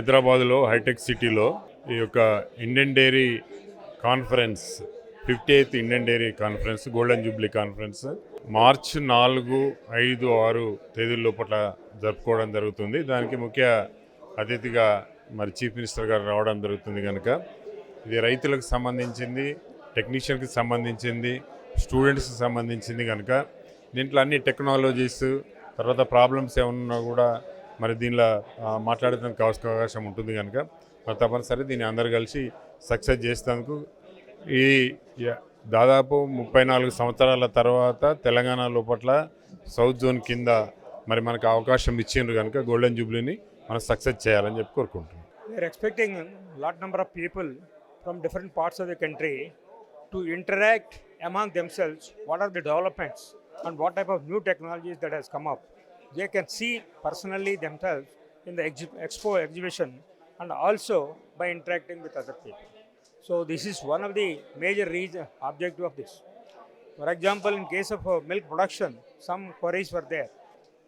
హైదరాబాద్లో హైటెక్ సిటీలో ఈ యొక్క Indian dairy conference fifty eighth Indian dairy conference golden jubilee conference March నాలుగు ఐదు ఆరు తేదీల లోపల జరుపుకోవడం జరుగుతుంది. దానికి ముఖ్య అతిథిగా మరి చీఫ్ మినిస్టర్ గారు రావడం జరుగుతుంది కనుక ఇది రైతులకు సంబంధించింది టెక్నీషియన్కి సంబంధించింది స్టూడెంట్స్కి సంబంధించింది కనుక దీంట్లో అన్ని టెక్నాలజీస్ తర్వాత ప్రాబ్లమ్స్ ఏమన్నా కూడా మరి దీనిలో మాట్లాడేందుకు అవకాశం ఉంటుంది కనుక మరి తప్పనిసరి దీన్ని అందరు కలిసి సక్సెస్ చేసేందుకు ఈ దాదాపు ముప్పై నాలుగు సంవత్సరాల తర్వాత తెలంగాణ లోపల సౌత్ జోన్ కింద మరి మనకు అవకాశం ఇచ్చిండ్రు కనుక గోల్డెన్ జూబ్లీని మనం సక్సెస్ చేయాలని చెప్పి కోరుకుంటున్నాం. We're expecting lot number of people from different parts of the country to interact among themselves what are the developments and what type of new technologies that has come up They can see personally themselves in the expo exhibition and also by interacting with other people. So this is one of the major reason objective of this. For example, in case of uh, milk production, some queries were there.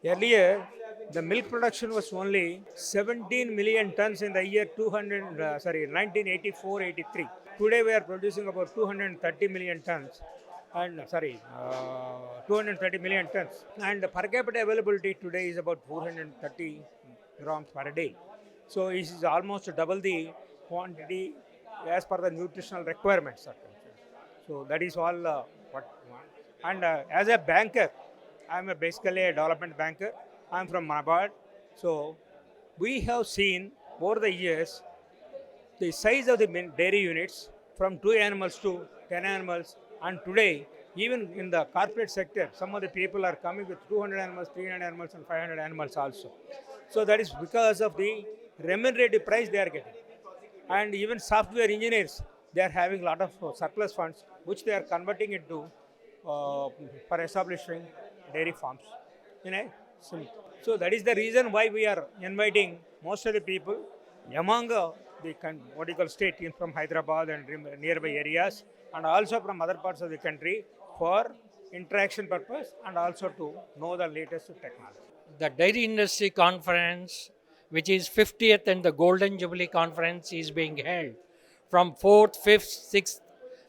Earlier, the milk production was only 17 million tons in the year 200, uh, sorry, 1984-83. Today, we are producing about 230 million tons, and uh, sorry, uh, 230 million tons. And the per capita availability today is about 430 grams per day. So it is almost double the quantity as per the nutritional requirements. are concerned. So that is all uh, what. And uh, as a banker, I am basically a development banker. I am from Mabad. So we have seen over the years the size of the dairy units from two animals to 10 animals. And today, even in the corporate sector, some of the people are coming with 200 animals, 300 animals, and 500 animals also. So that is because of the remunerative price they are getting and even software engineers they are having a lot of uh, surplus funds which they are converting into uh, for establishing dairy farms a sim- so that is the reason why we are inviting most of the people among uh, the what you call state in from hyderabad and nearby areas and also from other parts of the country for interaction purpose and also to know the latest technology the Dairy Industry Conference, which is 50th and the Golden Jubilee Conference, is being held from 4th, 5th, 6th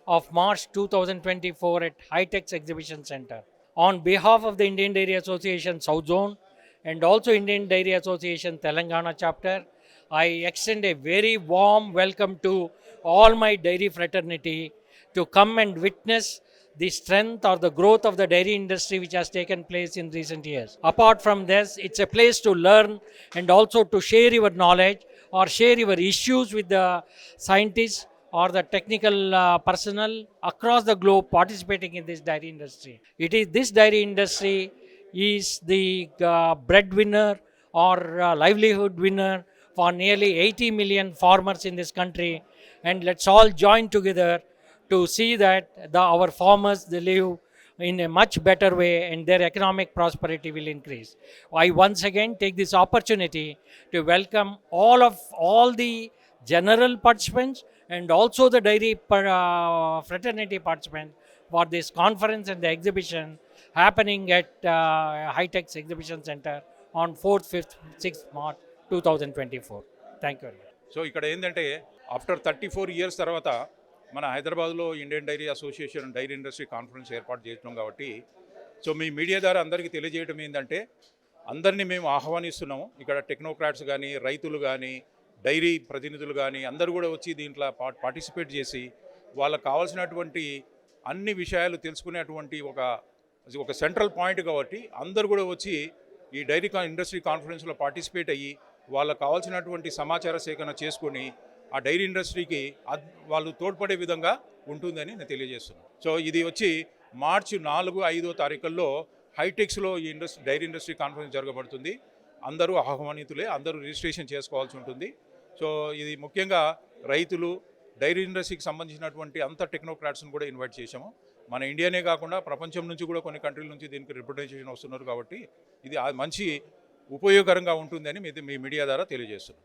of March 2024 at Hightex Exhibition Center. On behalf of the Indian Dairy Association South Zone and also Indian Dairy Association Telangana chapter, I extend a very warm welcome to all my dairy fraternity to come and witness the strength or the growth of the dairy industry which has taken place in recent years. Apart from this, it's a place to learn and also to share your knowledge or share your issues with the scientists or the technical uh, personnel across the globe participating in this dairy industry. It is this dairy industry is the uh, breadwinner or uh, livelihood winner for nearly 80 million farmers in this country and let's all join together to see that the, our farmers they live in a much better way and their economic prosperity will increase. I once again take this opportunity to welcome all of all the general participants and also the dairy uh, fraternity participants for this conference and the exhibition happening at uh, Hightex Exhibition Center on 4th, 5th, 6th March to 2024. Thank you very much. So ఇక్కడ ఏంటంటే after thirty four years తర్వాత మన హైదరాబాద్లో Indian dairy association dairy industry conference ఏర్పాటు చేస్తున్నాం కాబట్టి so మీ media ద్వారా అందరికీ తెలియజేయడం ఏంటంటే అందరినీ మేము ఆహ్వానిస్తున్నాము ఇక్కడ టెక్నోక్రాట్స్ కానీ రైతులు కానీ డైరీ ప్రతినిధులు కానీ అందరూ కూడా వచ్చి దీంట్లో పా- పార్టిసిపేట్ చేసి వాళ్ళకు కావాల్సినటువంటి అన్ని విషయాలు తెలుసుకునేటువంటి ఒక ఒక సెంట్రల్ పాయింట్ కాబట్టి అందరూ కూడా వచ్చి ఈ డైరీ కా- ఇండస్ట్రీ కాన్ఫరెన్స్లో పార్టిసిపేట్ అయ్యి వాళ్ళకు కావాల్సినటువంటి సమాచార సేకరణ చేసుకొని ఆ డైరీ ఇండస్ట్రీకి వాళ్ళు తోడ్పడే విధంగా ఉంటుందని నేను తెలియజేస్తున్నాను. సో ఇది వచ్చి మార్చి నాలుగు ఐదో తారీఖుల్లో హైటెక్స్లో ఈ ఇండస్ట్రీ డైరీ ఇండస్ట్రీ కాన్ఫరెన్స్ జరగబడుతుంది. అందరూ ఆహ్వానితులే అందరూ రిజిస్ట్రేషన్ చేసుకోవాల్సి ఉంటుంది. సో ఇది ముఖ్యంగా రైతులు డైరీ ఇండస్ట్రీకి సంబంధించినటువంటి అంత టెక్నోక్రాట్స్ని కూడా ఇన్వైట్ చేశాము. మన ఇండియానే కాకుండా ప్రపంచం నుంచి కూడా కొన్ని కంట్రీల నుంచి దీనికి రిప్రజెంటేషన్ వస్తున్నారు కాబట్టి ఇది మంచి ఉపయోగకరంగా ఉంటుందని మీ మీ మీడియా ద్వారా తెలియజేస్తున్నాం.